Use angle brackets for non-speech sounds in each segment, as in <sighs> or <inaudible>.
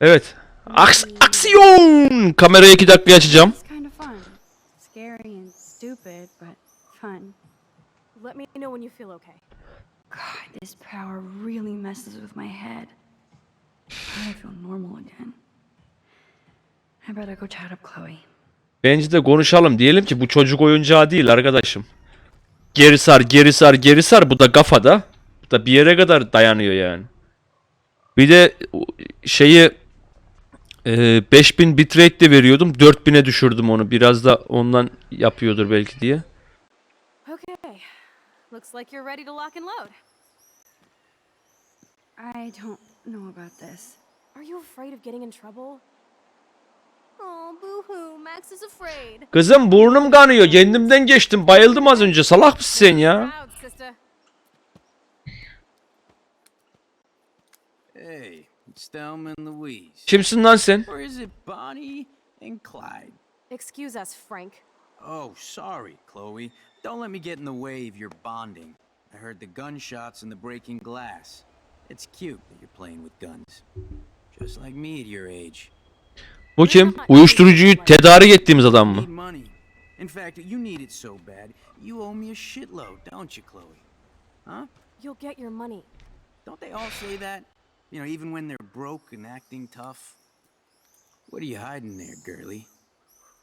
Evet. Aks aksiyon! Kamerayı iki dakika açacağım. Let me know when you feel okay. God, this power really messes with my head. I feel normal again. I better go chat up Chloe. Bence de konuşalım. Diyelim ki bu çocuk oyuncağı değil arkadaşım. Geri sar, geri sar, geri sar. Bu da kafada. Bu da bir yere kadar dayanıyor yani. Bir de şeyi e, 5000 bitrate de veriyordum. 4000'e düşürdüm onu. Biraz da ondan yapıyordur belki diye. Okay. Looks like you're ready to lock and load. I don't know about this. Are you afraid of getting in trouble? Oh, boo-hoo. Max is afraid. Kızım burnum kanıyor. Kendimden geçtim. Bayıldım az önce. Salak mısın sen ya? Hey, it's Thelma and Louise. Kimsin lan sen? Or is it Bonnie and Clyde? Excuse us, Frank. Oh, sorry, Chloe. Don't let me get in the way of your bonding. I heard the gunshots and the breaking glass. It's cute that you're playing with guns. Just like me at your age. Bu kim? Uyuşturucuyu tedarik ettiğimiz adam mı? In fact, you need it so bad, you owe me a shitload, don't you, Chloe? Huh? You'll get your money. Don't they all say that? You know, even when they're broke and acting tough? What are you hiding there, girlie?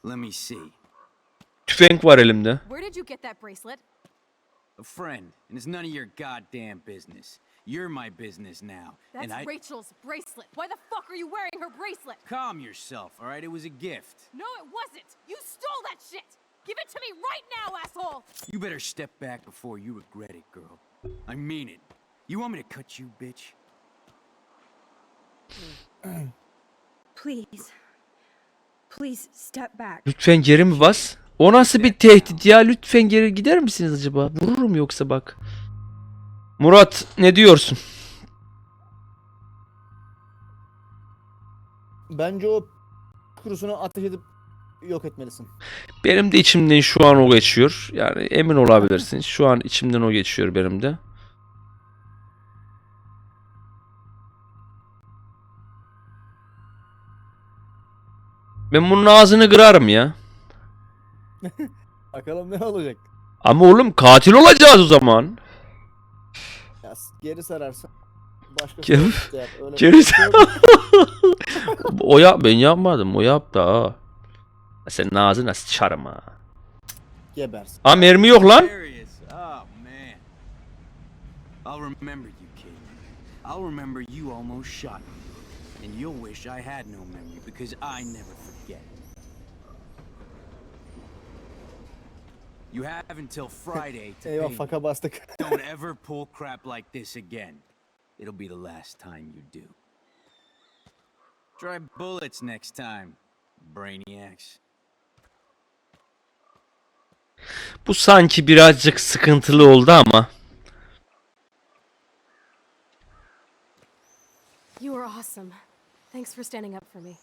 Let me see. Tüfek var elimde. Where did you get that bracelet? A friend, and it's none of your goddamn business. You're my business now. That's and I Rachel's bracelet. Why the fuck are you wearing her bracelet? calm yourself, all right? It was a gift. No, it wasn't. You stole that shit. Give it to me right now, asshole. You better step back before you regret it, girl. I mean it. You want me to cut you, bitch? Lütfen geri mi bas? O nasıl bir tehdit ya? Lütfen geri gider misiniz acaba? Vururum yoksa bak. Murat ne diyorsun? Bence o kurusunu ateş edip yok etmelisin. Benim de içimden şu an o geçiyor. Yani emin olabilirsin. Şu an içimden o geçiyor benim de. Ben bunun ağzını kırarım ya. <laughs> Bakalım ne olacak. Ama oğlum katil olacağız o zaman. Ya geri sararsan başka Geri- şey yap. Öyle geri sar- <laughs> o ya ben yapmadım. O yaptı ha. Senin ağzına sıçarım ha. Gebersin. Ha mermi yok lan. Oh, man. I'll remember you, kid. I'll remember you almost shot me. And you'll wish I had no memory because I never forget. You have until Friday to <laughs> Eyvah faka bastık. <laughs> Don't ever pull crap like this again. It'll be the last time you do. Try bullets next time, brainiacs. Bu sanki birazcık sıkıntılı oldu ama. You are awesome. Thanks for standing up for me.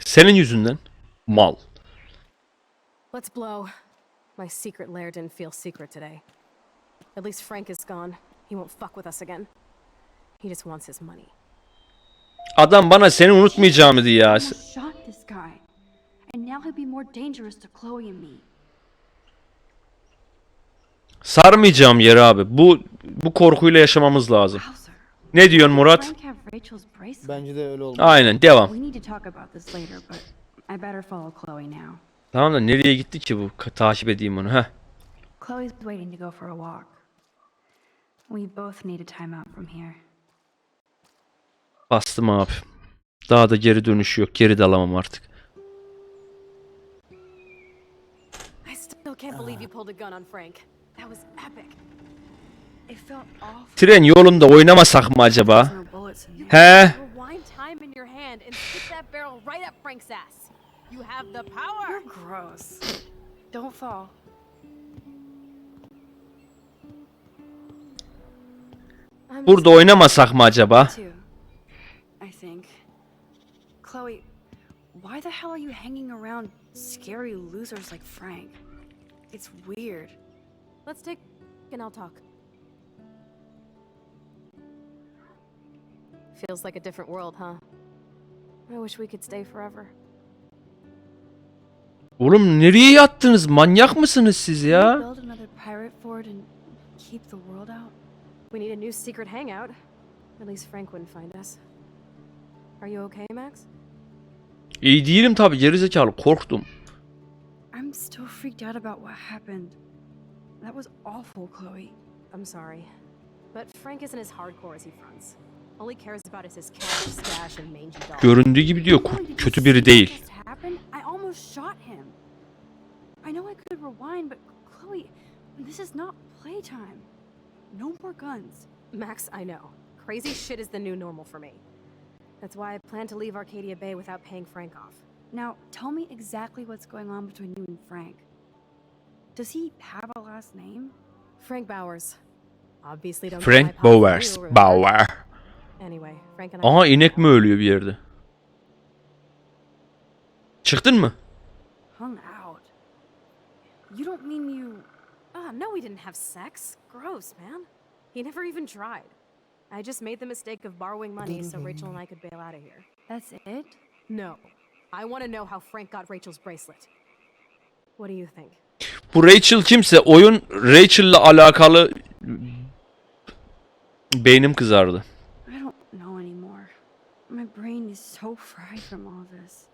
Senin yüzünden. Mal. Let's blow. My secret lair didn't feel secret today. At least Frank is gone. He won't fuck with us again. He just wants his money. Adam bana seni unutmayacağım dedi ya. shot this guy. And now he'll be more dangerous to Chloe and me. Sarmayacağım yeri abi. Bu bu korkuyla yaşamamız lazım. Ne diyorsun Murat? Bence de öyle oldu. Aynen devam. Tamam da nereye gitti ki bu? Ka- takip edeyim onu. Heh. Chloe's waiting to go for a walk. We both need a timeout from here. Bastım abi. Daha da geri dönüş yok. Geri de alamam artık. I still can't believe you pulled a gun on Frank. That was epic. It felt awful. Tren yolunda oynamasak mı acaba? Bullets in there. He? Rewind time in your hand and stick that barrel right up Frank's ass. You have the power. You're gross. Don't fall. I'm Burada oynamasak mı acaba? Too. I think. Chloe, why the hell are you hanging around scary losers like Frank? It's weird. Let's take and I'll talk. Feels like a different world, huh? I wish we could stay forever. Oğlum nereye yattınız? Manyak mısınız siz ya? build another pirate fort and keep the world out? We need a new secret hangout. At least Frank wouldn't find us. Are you okay, Max? İyi değilim tabi gerizekalı korktum. I'm still freaked out about what happened. That was awful, Chloe. I'm sorry. But Frank isn't as hardcore as he fronts. All he cares about is his cash, stash, and mangy dog. Göründüğü gibi diyor kötü biri değil. Just happened? I almost shot him. I know I could rewind, but Chloe, this is not playtime. No more guns. Max, I know. Crazy shit is the new normal for me. That's why I plan to leave Arcadia Bay without paying Frank off. Now, tell me exactly what's going on between you and Frank. Does he have a last name? Frank Bowers. Obviously don't Frank Bowers. you, remember? Bauer. Anyway, Frank and I Aha inek mi ölüyor bir yerde? Çıktın mı? Hung out. You don't mean you. Ah, no, we didn't have sex. Gross, man. He never even tried. I just made the mistake of borrowing money so Rachel and I could bail out of here. That's it? No. I want to know how Frank got Rachel's bracelet. What do you think? Bu Rachel kimse oyun Rachel'la alakalı beynim kızardı. I don't know anymore. My brain is so fried from all this.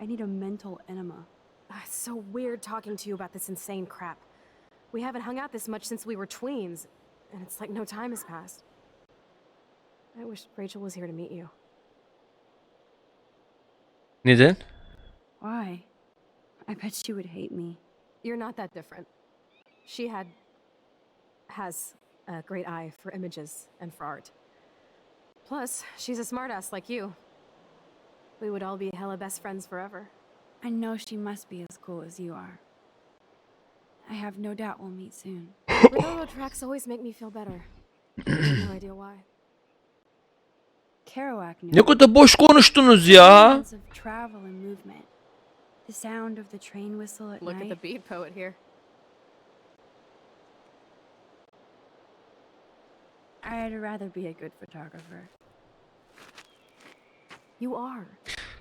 I need a mental enema. Ah, it's so weird talking to you about this insane crap. We haven't hung out this much since we were tweens, and it's like no time has passed. I wish Rachel was here to meet you. Neden? Why? I bet she would hate me. You're not that different. She had. has a great eye for images and for art. Plus, she's a smartass like you. We would all be hella best friends forever. I know she must be as cool as you are. I have no doubt we'll meet soon. Railroad tracks always make me feel better. no idea why. Kerouac knew. Ne kadar boş konuştunuz ya. Sense of travel and movement. The sound of the train whistle at Look night. at the beat poet here. I'd rather be a good photographer. You are.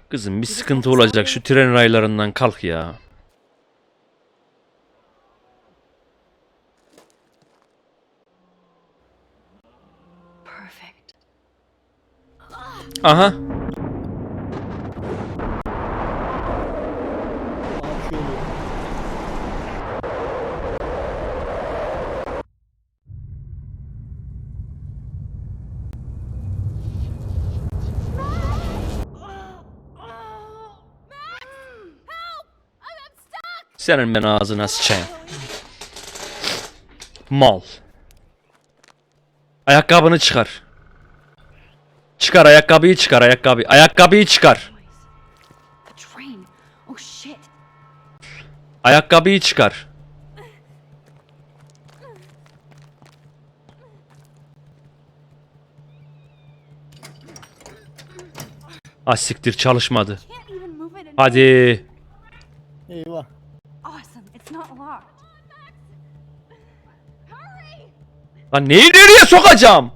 Kızım bir sıkıntı olacak şu tren raylarından kalk ya. Aha. Aa, bir şey oluyor. Senin ben ağzına sıçayım. Mal. Ayakkabını çıkar. Çıkar ayakkabıyı çıkar ayakkabı. Ayakkabıyı çıkar. Ayakkabıyı çıkar. Ah siktir çalışmadı. Hadi. Lan neyi nereye sokacağım?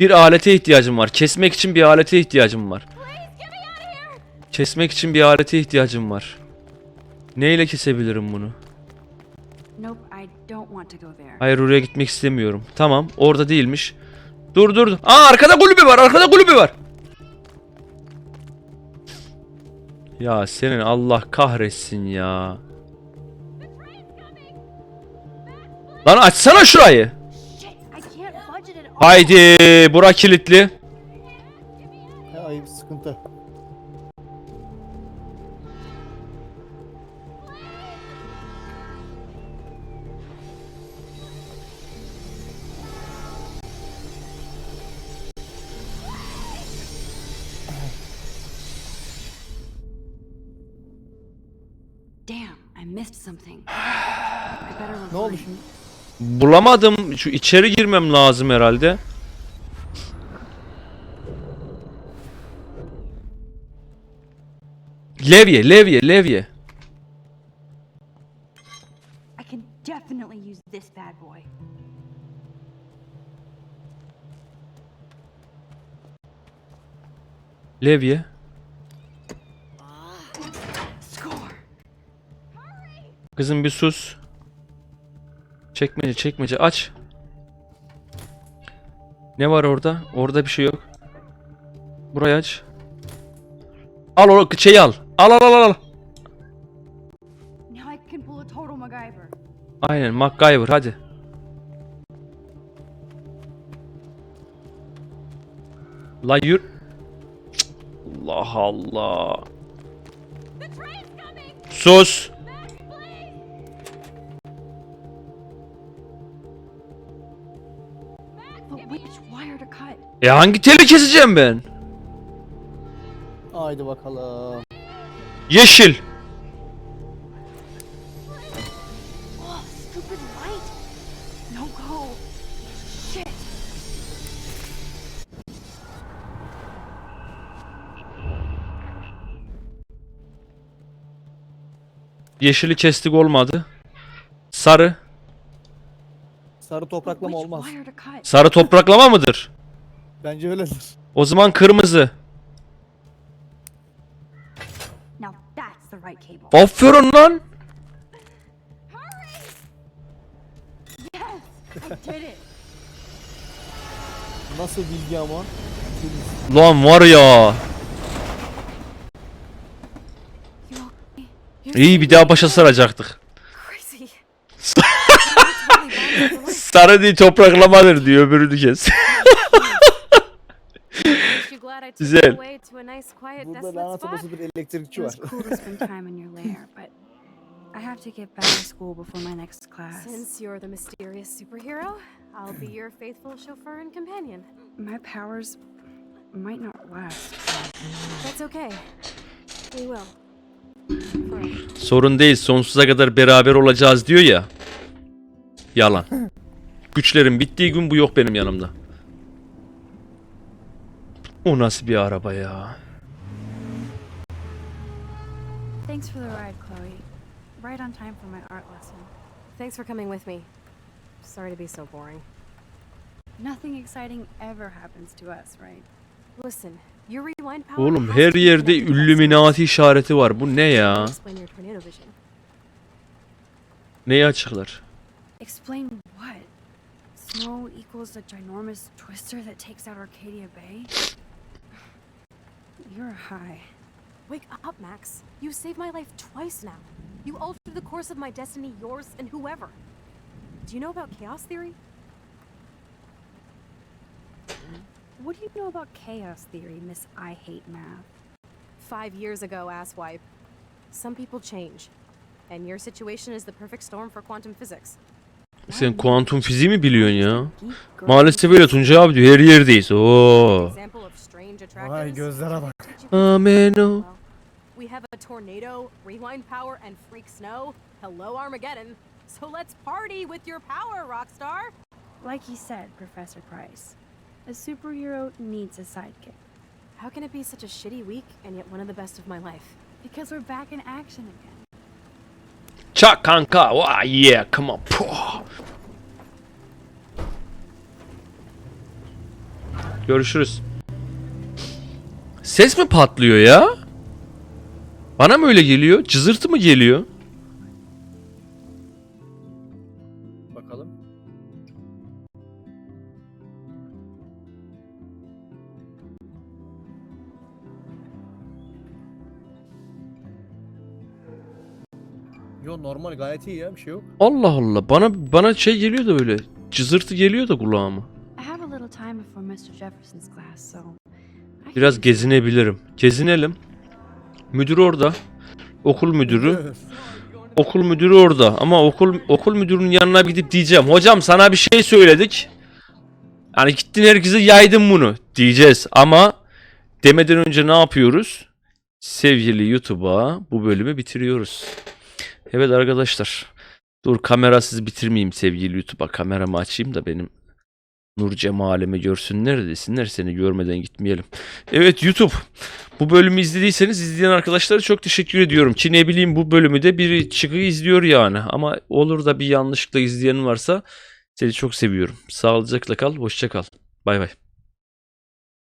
Bir alete ihtiyacım var. Kesmek için bir alete ihtiyacım var. Kesmek için bir alete ihtiyacım var. Neyle kesebilirim bunu? Hayır oraya gitmek istemiyorum. Tamam orada değilmiş. Dur dur. Aa arkada kulübü var arkada kulübü var. Ya senin Allah kahretsin ya. Lan açsana şurayı. Haydi bura kilitli. He, ayıp sıkıntı. Damn, I missed something. I better <sighs> Ne oldu şimdi? Bulamadım. Şu içeri girmem lazım herhalde. Levye, levye, levye. I can definitely use this bad boy. Levye. Score. Kızım bir sus. Çekmece çekmece aç. Ne var orada? Orada bir şey yok. Burayı aç. Al o şeyi al. Al al al al. Aynen MacGyver hadi. La yür... Allah Allah. Sus. E hangi teli keseceğim ben? Haydi bakalım. Yeşil. Oh, stupid light! No go! Shit! Yeşili kestik olmadı. Sarı. Sarı topraklama olmaz. Sarı topraklama mıdır? Bence öyledir. O zaman kırmızı. Now that's the right cable. Aferin lan. Yes! I did it! Nasıl bilgi ama? Lan var ya. You İyi bir daha başa saracaktık. Crazy. <laughs> Sarı değil topraklamadır diyor öbürünü kes. <laughs> Aren't you glad I took Güzel. Burada lanet olası bir elektrikçi var. was cool to spend <laughs> time in your lair, but I have to get back to school before my next class. Since you're the mysterious superhero, I'll be your faithful chauffeur and companion. My powers might not last. That's okay. We will. Sorun değil sonsuza kadar beraber olacağız diyor ya. Yalan. <laughs> Güçlerim bittiği gün bu yok benim yanımda. O nasıl bir araba ya? Thanks for the ride, Chloe. Right on time for my art lesson. Thanks for coming with me. Sorry to be so boring. Nothing exciting ever happens to us, right? Listen, your rewind power Oğlum her yerde Illuminati işareti var. Bu ne ya? Neyi açıklar? Explain what? Snow equals a ginormous twister that takes out Arcadia Bay? You're high. Wake up, Max. You saved my life twice now. You altered the course of my destiny, yours, and whoever. Do you know about chaos theory? What do you know about chaos theory, Miss I Hate Math? Five years ago, asswipe. Some people change. And your situation is the perfect storm for quantum physics. Sen kuantum fiziği mi biliyorsun ya? Geek girl. Maalesef öyle Tuncay abi diyor. Her yerdeyiz. Oo. Vay gözlere bak. Did you- Amen o. Well, <laughs> we have a tornado, rewind power, and freak snow. Hello, Armageddon. So let's party with your power, Rockstar. Like he said, Professor Price, a superhero needs a sidekick. How can it be such a shitty week and yet one of the best of my life? Because we're back in action again. Çak kanka. Vay yeah. Come on. Görüşürüz. Ses mi patlıyor ya? Bana mı öyle geliyor? Cızırtı mı geliyor? Bakalım. Yo normal gayet iyi ya bir şey yok. Allah Allah. Bana bana şey geliyor da böyle. Cızırtı geliyor da kulağıma. I have a little time before Mr. Jefferson's class, so. Biraz gezinebilirim. Gezinelim. Müdür orada. Okul müdürü. Okul müdürü orada ama okul okul müdürünün yanına gidip diyeceğim. Hocam sana bir şey söyledik. Hani gittin herkese yaydın bunu diyeceğiz ama demeden önce ne yapıyoruz? Sevgili YouTube'a bu bölümü bitiriyoruz. Evet arkadaşlar. Dur kamerasız bitirmeyeyim sevgili YouTube'a. Kameramı açayım da benim nur cemalimi görsünler desinler seni görmeden gitmeyelim. Evet YouTube. Bu bölümü izlediyseniz izleyen arkadaşlara çok teşekkür ediyorum. Ki ne bileyim bu bölümü de biri çıkı izliyor yani. Ama olur da bir yanlışlıkla izleyen varsa seni çok seviyorum. Sağlıcakla kal, hoşça kal. Bay bay.